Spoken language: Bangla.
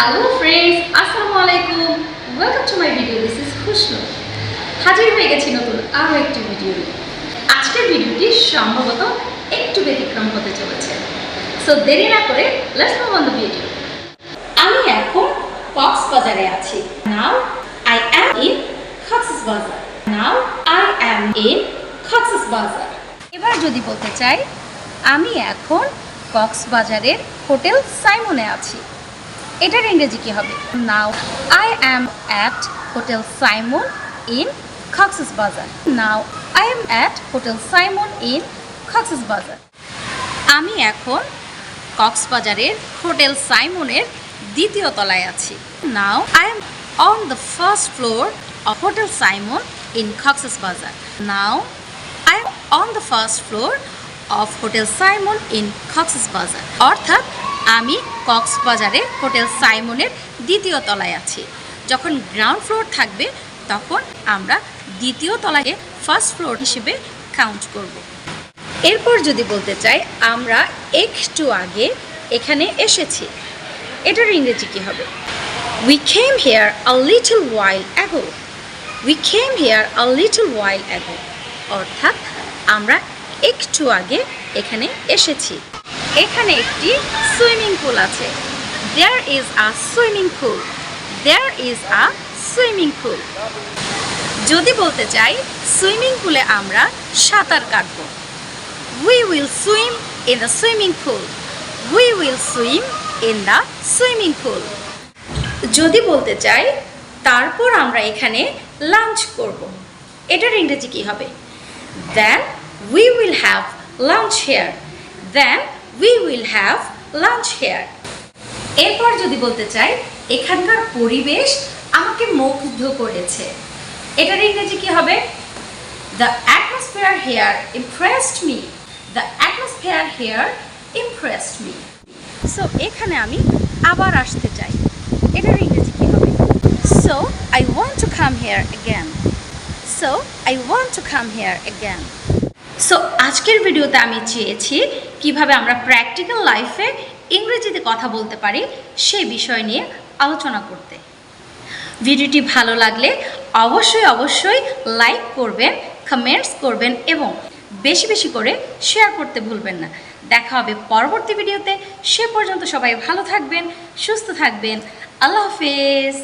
হ্যালো ফ্রেন্ডস আসসালামু আলাইকুম welcome to my video this is Khushnu হাজির হয়ে গেছি নতুন আরও একটি ভিডিও। আজকের ভিডিওটি সম্ভবত একটু ব্যতিক্রম হতে চলেছে। সো দেরি না করে let's move on the video আমি এখন কক্সবাজারে আছি। Now I am in Cox's Bazar now I am in Cox's Bazar এবার যদি বলতে চাই, আমি এখন কক্সবাজারের হোটেল সাইমনে আছি। এটার ইংরেজি কি হবে? Now I am at hotel Simon in Cox's Bazar now I am at hotel Simon in Cox's Bazar আমি এখন কক্সবাজারের হোটেল সাইমনের দ্বিতীয় তলায় আছি। Now I am on the first floor of hotel Simon in Cox's Bazar now I am on the first floor of hotel Simon in Cox's Bazar অর্থাৎ আমি কক্সবাজারে হোটেল সাইমনের দ্বিতীয় তলায় আছি। যখন গ্রাউন্ড ফ্লোর থাকবে, তখন আমরা দ্বিতীয় তলাকে ফার্স্ট ফ্লোর হিসেবে কাউন্ট করব। এরপর যদি বলতে চাই, আমরা একটু আগে এখানে এসেছি। এটার ইংরেজি কি হবে? We came here a little while ago we came here a little while ago অর্থাৎ আমরা একটু আগে এখানে এসেছি। এখানে একটি সুইমিং পুল আছে। There is a swimming pool there is a swimming pool যদি বলতে চাই, সুইমিং পুলে আমরা সাঁতার কাটবো। We will swim in the swimming pool we will swim in the swimming pool যদি বলতে চাই, তারপর আমরা এখানে লাঞ্চ করব। এটার ইংরেজি কি হবে? Then we will have lunch here then we will have lunch here এরপর যদি বলতে চাই, এখানকার পরিবেশ আমাকে মুগ্ধ করেছে। এটার ইংরেজি কি হবে? The atmosphere here impressed me the atmosphere here impressed me so এখানে আমি আবার আসতে চাই। এটার ইংরেজি কি হবে? So I want to come here again so I want to come here again so আজকের ভিডিওতে আমি চেয়েছি কীভাবে আমরা প্র্যাকটিক্যাল লাইফে ইংরেজিতে কথা বলতে পারি সেই বিষয় নিয়ে আলোচনা করতে। ভিডিওটি ভালো লাগলে অবশ্যই অবশ্যই লাইক করবেন কমেন্টস করবেন এবং বেশি বেশি করে শেয়ার করতে ভুলবেন না। দেখা হবে পরবর্তী ভিডিওতে। সে পর্যন্ত সবাই ভালো থাকবেন, সুস্থ থাকবেন। আল্লাহ হাফেজ।